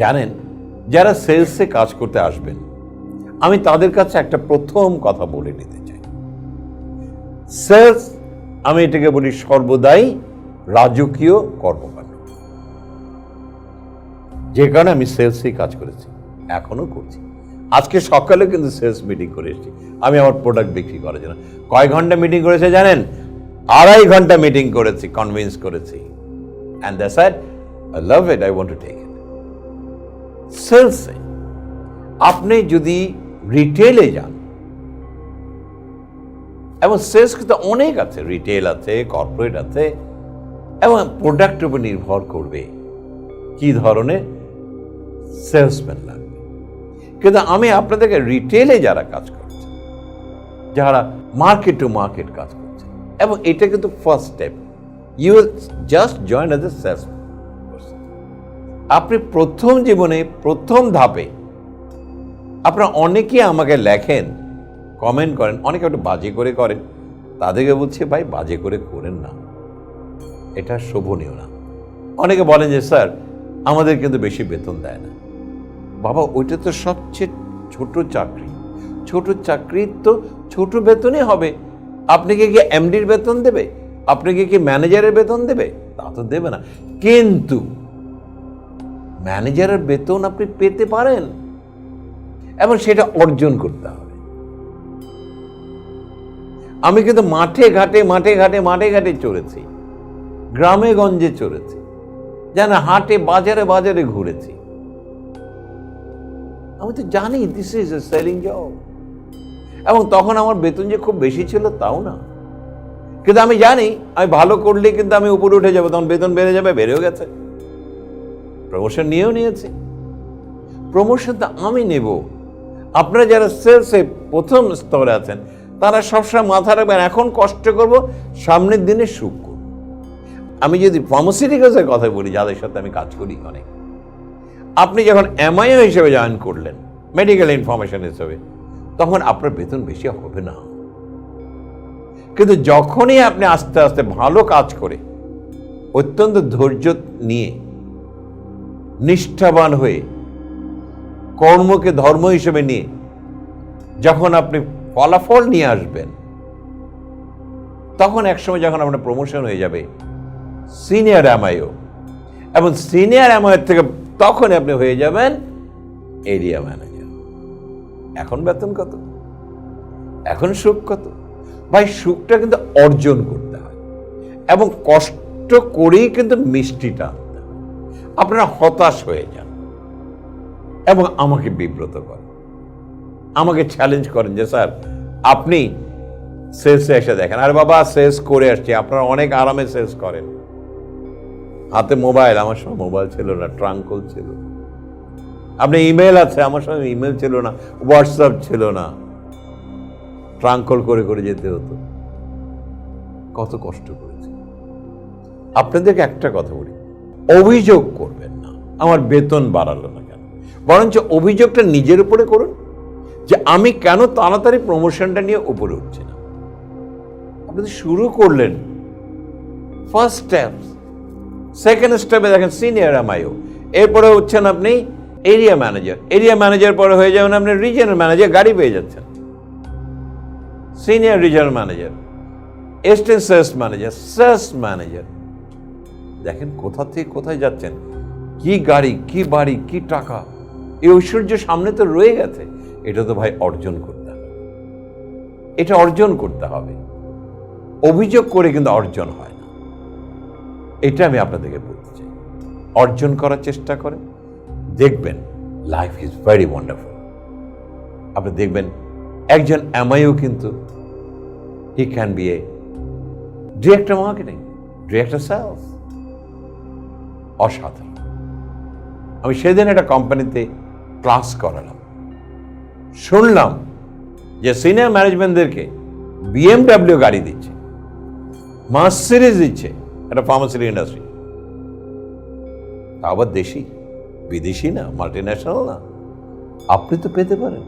জানেন, যারা সেলসে কাজ করতে আসবেন, আমি তাদের কাছে একটা প্রথম কথা বলে নিতে চাই। সেলস, আমি এটাকে বলি সর্বদাই রাজকীয় কর্মকাণ্ড। যে কারণে আমি সেলসেই কাজ করেছি এখনও করছি। আজকে সকালে কিন্তু সেলস মিটিং করে এসেছি। আমি আমার প্রোডাক্ট বিক্রি করার জন্য। কয় ঘণ্টা মিটিং করেছে জানেন? আড়াই ঘণ্টা মিটিং করেছি, কনভিন্স করেছি। And that's I love it I want to take it সেলসে। আপনি যদি রিটেলে যান, এবং সেলস কিন্তু অনেক আছে, রিটেল আছে, কর্পোরেট আছে, এবং প্রোডাক্টের উপর নির্ভর করবে কি ধরনের সেলসম্যান লাগবে। কিন্তু আমি আপনাদেরকে রিটেলে যারা কাজ করছে, যারা মার্কেট টু মার্কেট কাজ করছে, এবং এটা কিন্তু first step you just join as a salesman আপনি প্রথম জীবনে, প্রথম ধাপে আপনারা অনেকে আমাকে লেখেন কমেন্ট করেন, অনেকে একটু বাজে করে করেন। তাদেরকে বলছে, ভাই, বাজে করে করেন না। এটা শোভনীয় না। অনেকে বলেন যে, স্যার, আমাদের কিন্তু বেশি বেতন দেয় না। বাবা, ওইটা তো সবচেয়ে ছোট চাকরি। ছোট চাকরি তো ছোট বেতনই হবে। আপনাকে কি এমডির বেতন দেবে? আপনাকে কি ম্যানেজারের বেতন দেবে? তা তো দেবে না। কিন্তু ম্যানেজারের বেতন আপনি পেতে পারেন। এবং সেটা অর্জন করতে হবে। আমি কিন্তু মাঠে ঘাটে মাঠে ঘাটে মাঠে ঘাটে চড়েছি। গ্রামে গঞ্জে চড়েছি। যেন হাটে, বাজারে বাজারে ঘুরেছি। আমি তো জানি this is a selling job এবং তখন আমার বেতন যে খুব বেশি ছিল তাও না। কিন্তু আমি জানি, আমি ভালো করলে কিন্তু আমি উপরে উঠে যাব, তখন বেতন বেড়ে যাবে, বেড়েও গেছে। প্রমোশন নিয়েও নিয়েছি। প্রমোশন তো আমি নেব। আপনারা যারা সেলসে প্রথম স্তরে আছেন, তারা সবসময় মাথা রাখবেন, এখন কষ্ট করব, সামনের দিনে সুখ করব। আমি যদি ফার্মাসিউটিক্যালসের কথা বলি, যাদের সাথে আমি কাজ করি অনেক। আপনি যখন এমআইও হিসেবে জয়েন করলেন মেডিকেল ইনফরমেশন হিসেবে, তখন আপনার বেতন বেশি হবে না। কিন্তু যখনই আপনি আস্তে আস্তে ভালো কাজ করে, অত্যন্ত ধৈর্য নিয়ে নিষ্ঠাবান হয়ে কর্মকে ধর্ম হিসেবে নিয়ে যখন আপনি ফলাফল নিয়ে আসবেন, তখন একসময় যখন আপনার প্রমোশন হয়ে যাবে সিনিয়র এমআইও এবং সিনিয়র এমআইয়ের থেকে তখন আপনি হয়ে যাবেন এরিয়া ম্যানেজার এখন বেতন কত? এখন সুখ কত? ভাই, সুখটা কিন্তু অর্জন করতে হয়, এবং কষ্ট করেই কিন্তু মিষ্টিটা আপনারা হতাশ হয়ে যান এবং আমাকে বিব্রত করেন। আমাকে চ্যালেঞ্জ করেন যে, স্যার, আপনি সেলসে এসে দেখেন। আর বাবা সেলস করে আসছি। আপনারা অনেক আরামে সেলস করেন। হাতে মোবাইল আমার সময় মোবাইল ছিল না ট্রাঙ্কল ছিল। আপনি ইমেল আছে, আমার সময় ইমেল ছিল না হোয়াটসঅ্যাপ ছিল না। ট্রাঙ্কল করে করে যেতে হতো। কত কষ্ট করেছে। আপনাদেরকে একটা কথা বলি অভিযোগ করবেন না। আমার বেতন বাড়ালো না কেন? বরঞ্চ অভিযোগটা নিজের উপরে করুন যে আমি কেন তাড়াতাড়ি প্রমোশনটা নিয়ে উপরে উঠছি না। আপনি শুরু করলেন। ফার্স্ট স্টেপ সেকেন্ড স্টেপে দেখেন সিনিয়র এমআইও এরপরে হচ্ছেন আপনি এরিয়া ম্যানেজার এরিয়া ম্যানেজার পরে হয়ে যাবেন আপনি রিজিয়নাল ম্যানেজার গাড়ি পেয়ে যাচ্ছেন। Senior regional manager assistant sales manager sales manager দেখেন কোথা থেকে কোথায় যাচ্ছেন? কি গাড়ি, কি বাড়ি, কি টাকা? এই ঐশ্বর্য সামনে তো রয়ে গেছে। এটা তো ভাই অর্জন করতে। হবে এটা অর্জন করতে হবে। অভিযোগ করে কিন্তু অর্জন হয় না। এটা আমি আপনাদেরকে বলতে চাই। অর্জন করার চেষ্টা করেন। দেখবেন লাইফ ইজ ভেরি ওয়ান্ডারফুল আপনি দেখবেন একজন এমআইও কিন্তু he can be a director marketing director sales অসাধারণ। আমি সেদিন একটা কোম্পানিতে ক্লাস করালাম। শুনলাম যে সিনিয়র ম্যানেজমেন্টদেরকে বিএমডাব্লিউ গাড়ি দিচ্ছে মাস সিরিজ দিচ্ছে একটা ফার্মাসির ইন্ডাস্ট্রি। তা আবার দেশি? বিদেশি না মাল্টি ন্যাশনাল না? আপনি তো পেতে পারেন।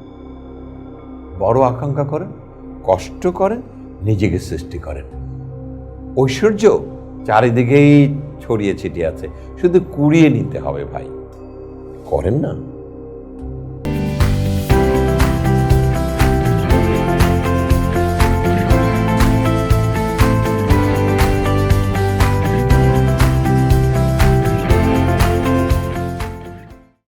বড় আকাঙ্ক্ষা করেন, কষ্ট করেন, নিজেকে সৃষ্টি করেন। ঐশ্বর্য চারিদিকেই ছড়িয়ে ছিটিয়ে আছে। শুধু কুড়িয়ে নিতে হবে ভাই। করেন না।